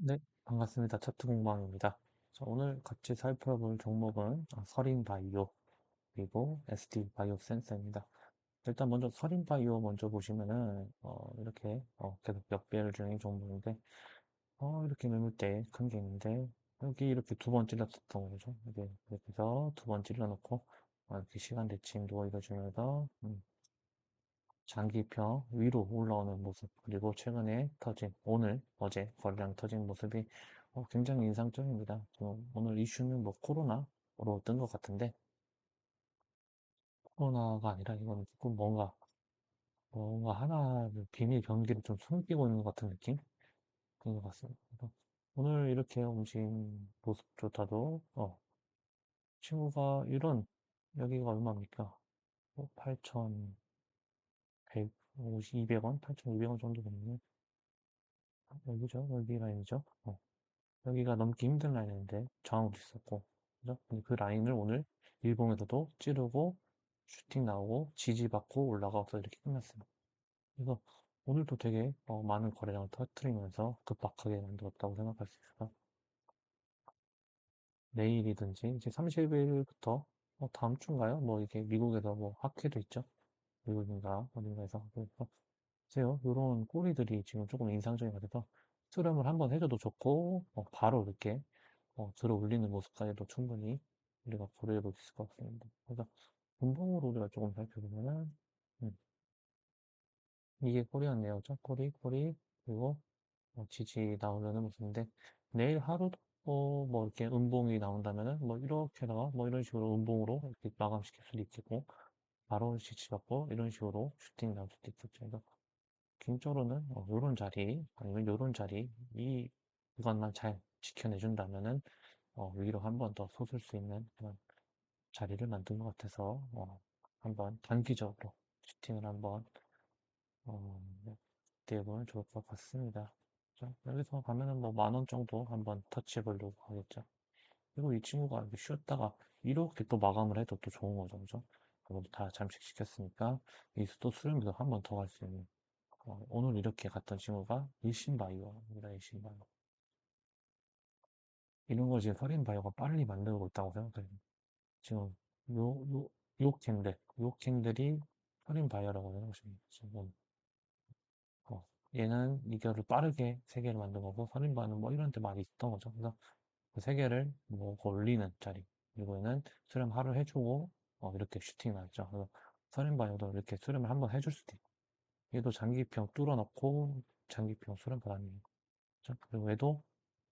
네, 반갑습니다. 차트 공방입니다. 자, 오늘 같이 살펴볼 종목은 아, 서린 바이오 그리고 SD 바이오 센서입니다. 일단 먼저 서린 바이오 먼저 보시면은 어, 이렇게 어, 계속 역배열 중인 종목인데 어, 이렇게 매물대 큰 게 있는데 여기 이렇게 두 번 찔렀었던 거죠. 이게 이렇게 해서 두 번 찔러놓고 어, 이렇게 시간 대칭도 이뤄주면서 음, 장기평 위로 올라오는 모습 그리고 최근에 터진 오늘 어제 거래량 터진 모습이 어, 굉장히 인상적입니다. 어, 오늘 이슈는 뭐 코로나로 뜬 것 같은데 코로나가 아니라 이건 조금 뭔가 뭔가 하나를 비밀 경기를 좀 숨기고 있는 것 같은 느낌 그런 것 같습니다. 오늘 이렇게 움직인 모습조차도 어, 친구가 이런 여기가 얼마입니까? 8,150, 200원, 8,200원 정도 되면 여기죠. 여기 라인이죠. 어. 여기가 넘기 힘든 라인인데 저항도 있었고 그죠? 그 라인을 오늘 일봉에서도 찌르고 슈팅 나오고 지지받고 올라가서 이렇게 끝났어요. 그래서 오늘도 되게 어, 많은 거래량을 터뜨리면서 급박하게 만들었다고 생각할 수 있어요. 내일이든지 이제 30일부터 어, 다음 주인가요? 뭐 이게 미국에서 뭐 학회도 있죠. 미국인가 어딘가에서 그래서 보세요. 이런 꼬리들이 지금 조금 인상적인 것 같아서 수렴을 한번 해줘도 좋고 어, 바로 이렇게 어, 들어 올리는 모습까지도 충분히 우리가 고려해 볼 수 있을 것 같습니다. 그래서 분봉으로 우리가 조금 살펴보면은 음, 이게 꼬리였네요. 저 꼬리, 꼬리 그리고 어, 지지 나오려는 모습인데 내일 하루도 어, 뭐 이렇게 음봉이 나온다면은 뭐 이렇게다가 뭐 이런 식으로 음봉으로 이렇게 마감시킬 수도 있겠고 바로 지지받고 이런 식으로 슈팅 수도 있겠죠. 그래서 개인적으로는 어, 요런 자리 아니면 요런 자리 이 구간만 잘 지켜내준다면은 어, 위로 한 번 더 솟을 수 있는 그런 자리를 만든 것 같아서 어, 한번 단기적으로 슈팅을 한번 어, 때려보면 좋을 것 같습니다. 자, 여기서 가면은 뭐 만 원 정도 한번 터치해 보려고 하겠죠. 그리고 이 친구가 이렇게 쉬었다가 이렇게 또 마감을 해도 또 좋은 거죠, 그죠? 그것도 다 잠식시켰으니까 이 수도 수렴기도 한 번 더 갈 수 있는 어, 오늘 이렇게 갔던 친구가 일신바이오입니다, 일신바이오. 이런 걸 지금 서린바이오가 빨리 만들고 있다고 생각해요. 지금 요, 요, 요 캔들, 요 캔들이 서린바이오라고 생각하시면 돼요. 지금 어, 얘는 이거를 빠르게 세 개를 만든 거고 서린바이오는 뭐 이런 데 많이 있던 거죠. 그래서 그 세 개를 뭐 올리는 자리. 그리고 얘는 수렴 하루 해주고 어, 이렇게 슈팅 나왔죠. 그래서 서린바이오도 이렇게 수렴을 한번 해줄 수도 있고 얘도 장기평 뚫어놓고 장기평 수렴 받았네요. 그리고 얘도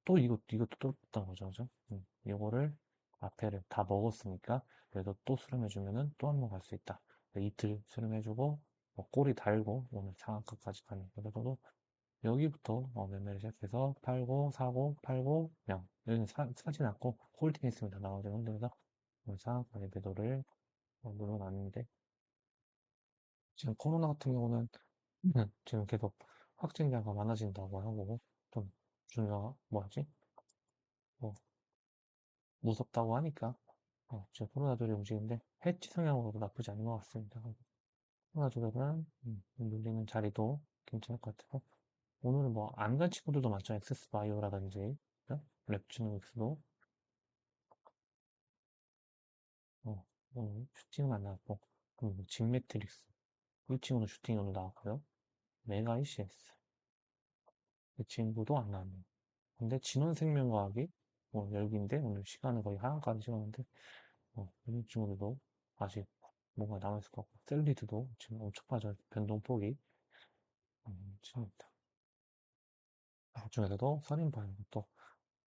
또 이것, 이것도 뚫었던 거죠. 그죠? 음, 이거를 앞에를 다 먹었으니까 그래도 또 수렴해주면은 또 한 번 갈 수 있다. 이틀 수렴해주고 뭐 꼬리 달고 오늘 상한가까지 가는 그래도 여기부터 어, 매매를 시작해서 팔고 사고 팔고 명 여기는 사, 사진 않고 홀딩 했습니다. 나머지 흔들어서 상한가의 매도를 어, 눌러놨는데 지금 코로나 같은 경우는 음, 지금 계속 확진자가 많아진다고 하고 좀 중요 뭐지 뭐 무섭다고 하니까 어, 지금 코로나 조리 움직이는데 해치 성향으로도 나쁘지 않은 것 같습니다. 코로나 조절은 음, 눌리는 자리도 괜찮을 것 같고 오늘은 뭐안간 친구들도 많죠. 엑세스 바이오라든지 랩주노믹스도 어, 슈팅은 안 나왔고 그리고 직매트릭스 이 친구는 슈팅이 오늘 나왔고요. 메가 ECS 이 친구도 안 나왔네요. 근데 진원생명과학이 뭐 열기인데 오늘 시간은 거의 하한까지 시간인데 어, 이 친구들도 아직 뭔가 남아있을 것 같고 셀리드도 지금 엄청 빠져 변동폭이 음, 심합니다. 중에서도 선임반이 또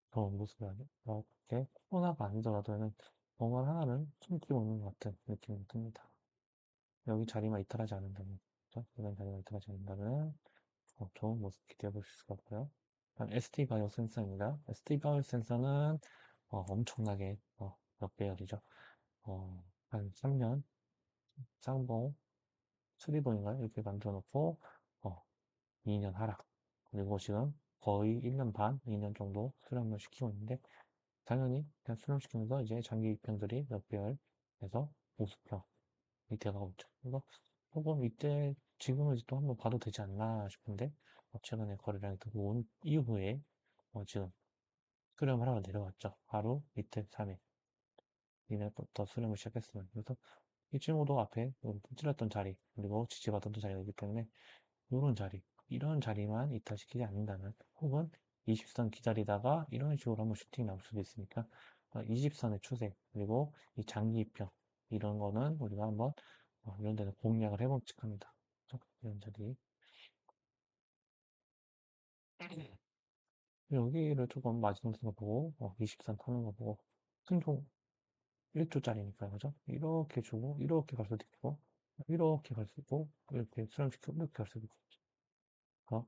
그런 모습이 아니 이렇게 코로나가 아니더라도 뭔가 하나를 숨기고 있는 것 같은 느낌이 듭니다. 여기 자리만 이탈하지 않는다면, 그렇죠? 이런 자리만 이탈하지 않는다면 어, 좋은 모습 기대해 볼수 있을 것 같고요. ST 바이오 센서입니다. ST 바이오 센서는 어, 엄청나게 어, 몇 배열이죠. 어, 한 3년 쌍봉 수리봉인가요? 이렇게 만들어 놓고 어, 2년 하락 그리고 지금 거의 1년 반, 2년 정도 수렴을 시키고 있는데 당연히 그냥 수렴시키면서 이제 장기 입편들이 몇 배열에서 보수평 밑에 가고 있죠. 그래서 조금 이때 지금은 또 한번 봐도 되지 않나 싶은데 어, 최근에 거래량이 들어온 이후에 어, 지금 수렴을 하러 내려왔죠. 하루, 이틀, 3일. 이날부터 수렴을 시작했어요. 그래서 이 친구도 앞에 찔렀던 자리, 그리고 지지받았던 자리가 있기 때문에 이런 자리, 이런 자리만 이탈시키지 않는다면, 혹은 20선 기다리다가 이런 식으로 한번 슈팅이 나올 수도 있으니까, 20선의 추세, 그리고 이 장기 입형, 이런 거는 우리가 한번 어, 이런 데는 공략을 해본 척합니다. 이런 자리. 여기를 조금 마지노선 거 보고, 어, 20선 타는 거 보고, 승종 1조짜리니까요, 그죠? 이렇게 주고, 이렇게 갈 수도 있고, 이렇게 갈 수 있고, 이렇게 수렴시키고, 이렇게 갈 수도 있고. 어,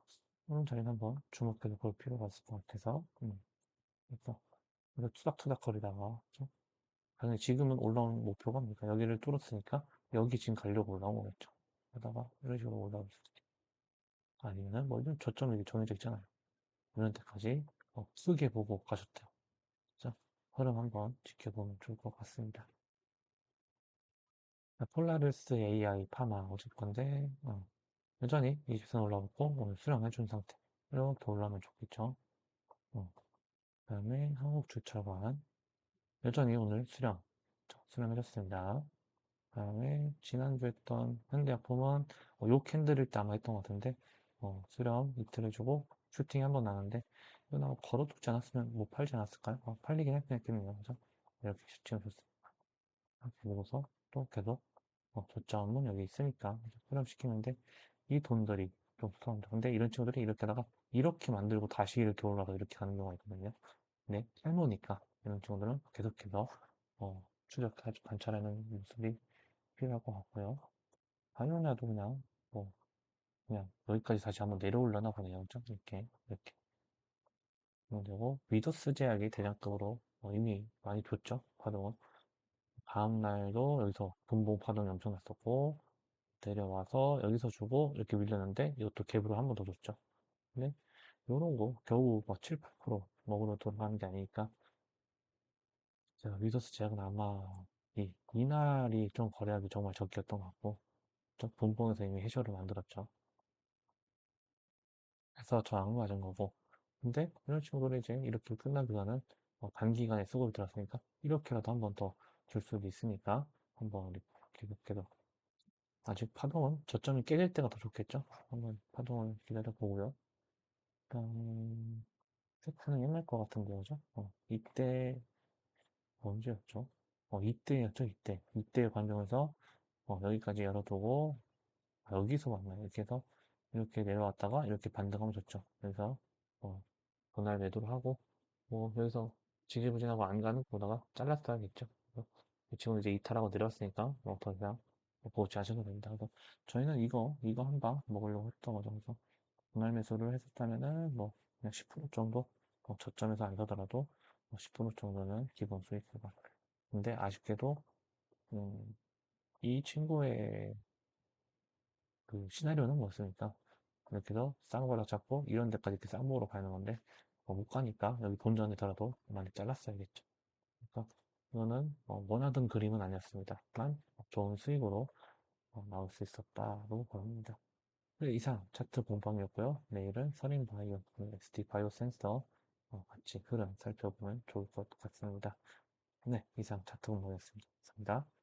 이런 자리는 한번 주목해서 볼 필요가 있을 것 같아서, 음, 그래서, 그래서 투닥투닥 거리다가, 그죠? 당연히 지금은 올라온 목표가 뭡니까? 여기를 뚫었으니까, 여기 지금 가려고 올라온 거겠죠. 그러다가, 이런 식으로 올라올 수도 있고. 아니면은, 뭐, 이런 저점이 정해져 있잖아요. 이런 데까지, 어, 크게 보고 가셨대요. 자, 흐름 한번 지켜보면 좋을 것 같습니다. 폴라리스 AI 파마 오실 건데, 어, 여전히 20선 올라오고, 오늘 수령해준 상태. 이렇게 올라오면 좋겠죠. 어, 그 다음에 한국주차관. 여전히 오늘 수령. 수령해줬습니다. 그 다음에 지난주 했던 현대약품은 어, 요 캔들일 때 아마 했던 것 같은데, 어, 수령 이틀 해주고, 슈팅 한번 나는데, 이거 아마 걸어두지 않았으면 못 팔지 않았을까요? 어, 팔리긴 했겠네요. 그죠? 이렇게 슈팅을 줬습니다. 이렇게 보고서 또 계속 어, 저점은 여기 있으니까 수렴시키는데 이 돈들이 좀 수상합니다. 근데 이런 친구들이 이렇게 다가 이렇게 만들고 다시 이렇게 올라가 이렇게 가는 경우가 있거든요. 네, 짧으니까 이런 친구들은 계속해서 어, 추적해 관찰하는 모습이 필요할 것 같고요. 당연히도 그냥 뭐 그냥 여기까지 다시 한번 내려올려나 보네요. 좀 이렇게 이렇게 되고 미더스 제약이 대략적으로 어, 이미 많이 줬죠. 파동은 다음 날도 여기서 분봉 파동이 엄청 났었고 내려와서 여기서 주고 이렇게 밀렸는데 이것도 갭으로 한 번 더 줬죠. 근데 요런 거 겨우 뭐 7, 8% 먹으러 돌아가는 게 아니니까 제가 위더스 제약은 아마 이, 이날이 좀 거래하기 정말 적기였던 것 같고 좀 분봉에서 이미 해쇼를 만들었죠. 그래서 저 악마 맞은 거고 근데 이런 친구들이 이제 이렇게 끝나기가는 어, 단기간에 수급이 들었으니까 이렇게라도 한 번 더 줄 수도 있으니까 한번 우리 계속해서 아직 파동은 저점이 깨질 때가 더 좋겠죠? 한번 파동을 기다려 보고요. 일단 세트는 옛날 것 같은데 그죠? 어, 이때 언제였죠? 어, 이때였죠, 이때. 이때 관점에서 어, 여기까지 열어두고 아, 여기서 만나요. 이렇게 해서 이렇게 내려왔다가 이렇게 반등하면 좋죠. 그래서 어, 그날 매도를 하고 뭐 여기서 지지부진하고 안 가는 보다가 잘랐어야겠죠. 지금 이제 이탈하고 내려왔으니까 뭐더 이상 보지 않으셔도 됩니다. 그래서 저희는 이거 이거 한 방 먹으려고 했던 거죠. 그래서 분할 매수를 했었다면은 뭐 그냥 10% 정도 뭐 저점에서 안 사더라도 뭐 10% 정도는 기본 수익수가 근데 아쉽게도 음, 이 친구의 그 시나리오는 뭐였습니까? 이렇게 해서 싼 거라 잡고 이런 데까지 이렇게 쌍목으로 가는 건데 뭐 못 가니까 여기 본전에더라도 많이 잘랐어야겠죠. 그러니까 이거는 뭐 원하던 그림은 아니었습니다. 만 좋은 수익으로 어, 나올 수 있었다고 봅니다. 네, 이상 차트 공방이었고요. 내일은 서린 바이오, SD 바이오 센서 어, 같이 흐름 살펴보면 좋을 것 같습니다. 네, 이상 차트 공방이었습니다. 감사합니다.